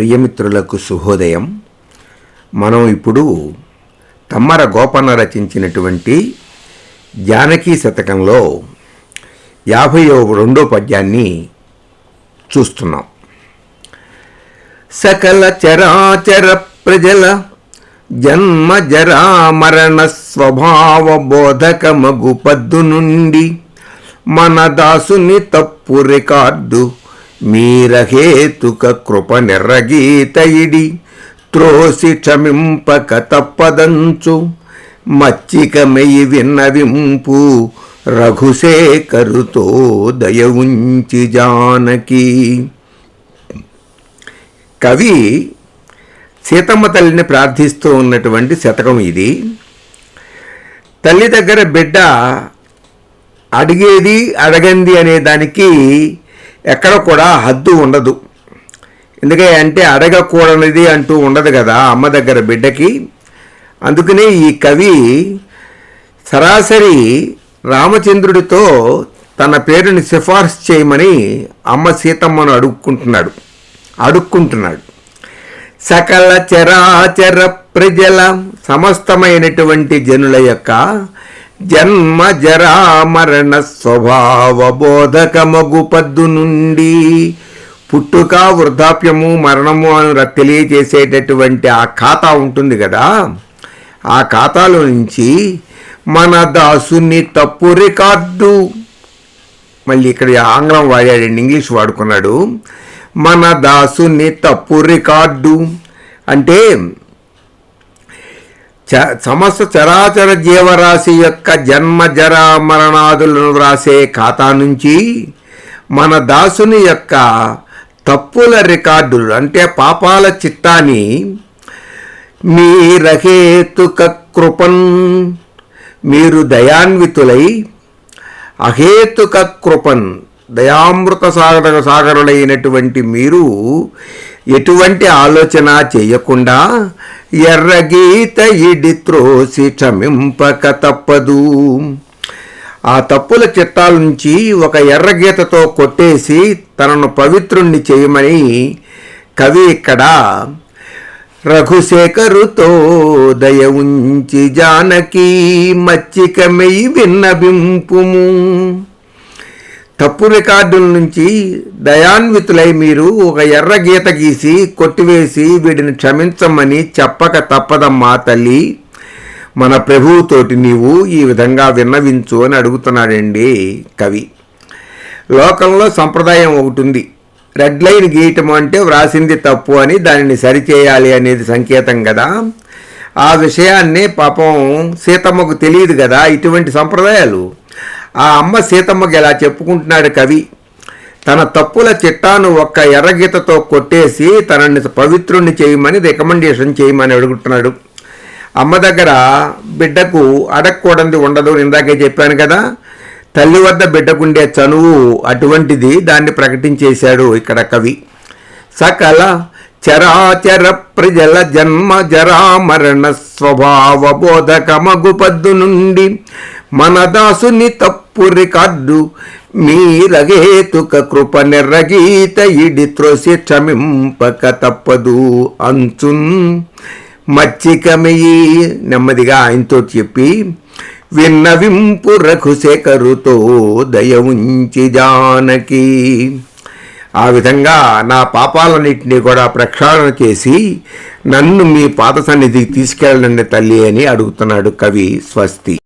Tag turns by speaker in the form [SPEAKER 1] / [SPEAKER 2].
[SPEAKER 1] ప్రియమిత్రులకు శుభోదయం మనం ఇప్పుడు తమ్మర గోపన్న రచించినటువంటి జానకీ శతకంలో యాభై రెండో పద్యాన్ని చూస్తున్నాం. సకల చరాచర ప్రజల జన్మ జరా మరణ స్వభావ బోధకమగు పద్దు నుండి మన దాసుని తప్పు రికార్డు మీరహేతుక కృప నెర్రగీతయిడి త్రోసి క్షమింపక తప్పదంచు. మచ్చిక మెయి విన్నవింపు రఘుశేఖరుతో దయ ఉంచి జానకి. కవి సీతమ్మ తల్లిని ప్రార్థిస్తూ ఉన్నటువంటి శతకం ఇది. తల్లి దగ్గర బిడ్డ అడిగేది అడగంది అనే దానికి ఎక్కడ కూడా హద్దు ఉండదు. ఎందుకంటే అంటే అడగకూడనిది అంటూ ఉండదు కదా అమ్మ దగ్గర బిడ్డకి. అందుకనే ఈ కవి సరాసరి రామచంద్రుడితో తన పేరుని సిఫార్సు చేయమని అమ్మ సీతమ్మను అడుక్కుంటున్నాడు. అడుక్కుంటున్నాడు. సకల చరాచర ప్రజల సమస్తమైనటువంటి జనుల యొక్క జన్మ జరామరణ స్వభావ బోధకమగు పద్దు నుండి పుట్టుక వృద్ధాప్యము మరణము అని తెలియజేసేటటువంటి ఆ ఖాతా ఉంటుంది కదా. ఆ ఖాతాలో నుంచి మన దాసుని తప్పు రికార్డు మళ్ళీ ఇక్కడ ఆంగ్లం వాడాడండి ఇంగ్లీష్ వాడుకున్నాడు. మన దాసుని తప్పు రికార్డు అంటే చ సమస్త చరాచర జీవరాశి యొక్క జన్మ జర మరణాదులను వ్రాసే ఖాతా నుంచి మన దాసుని యొక్క తప్పుల రికార్డులు అంటే పాపాల చిట్టాని మీ రహేతుక కృపన్ మీరు దయాన్వితులై అహేతుక కృపన్ దయామృత సాగర సాగరులైనటువంటి మీరు ఎటువంటి ఆలోచన చేయకుండా ఎర్రగీత ఇడి త్రోసి క్షమింపక తప్పదు. ఆ తప్పుల చిట్టాల నుంచి ఒక ఎర్రగీతతో కొట్టేసి తనను పవిత్రుణ్ణి చేయమని కవి ఇక్కడ రఘుశేఖరుతో దయ ఉంచి జానకి మచ్చికమై విన్నవింపుము. తప్పు రికార్డుల నుంచి దయాన్వితులై మీరు ఒక ఎర్ర గీత గీసి కొట్టివేసి వీడిని క్షమించమని చెప్పక తప్పదమ్మా తల్లి. మన ప్రభువుతోటి నీవు ఈ విధంగా విన్నవించు అని అడుగుతున్నాడండి కవి. లోకంలో సంప్రదాయం ఒకటి ఉంది. రెడ్ లైన్ గీయటం అంటే వ్రాసింది తప్పు అని దానిని సరిచేయాలి అనేది సంకేతం కదా. ఆ విషయాన్ని పాపం సీతమ్మకు తెలియదు కదా ఇటువంటి సంప్రదాయాలు. ఆ అమ్మ సీతమ్మకి ఇలా చెప్పుకుంటున్నాడు కవి. తన తప్పుల చిట్టాను ఒక్క ఎర్రగీతతో కొట్టేసి తనని పవిత్రుణ్ణి చేయమని రికమెండేషన్ చేయమని అడుగుతున్నాడు. అమ్మ దగ్గర బిడ్డకు అడగకూడదు ఉండదు ఇందాకే చెప్పాను కదా. తల్లి వద్ద బిడ్డకుండే చనువు అటువంటిది దాన్ని ప్రకటించేశాడు ఇక్కడ కవి. సకల చరాచర ప్రజల జన్మ జరామరణ స్వభావ బోధకమగు పద్దు నుండి మన దాసుని తప్పు రికార్డు మీరగేతుక కృప నిర్రగీత ఇడి త్రోసి క్షమింపక తప్పదు అంచున్. మచ్చికమయి నెమ్మదిగా ఆయనతో చెప్పి విన్నవింపు రఘుశేఖరుతో దయ ఉంచి జానకి. ఆ విధంగా నా పాపాలన్నింటినీ కూడా ప్రక్షాళన చేసి నన్ను మీ పాత సన్నిధికి తీసుకెళ్ళండి తల్లి అని అడుగుతున్నాడు కవి స్వస్తి.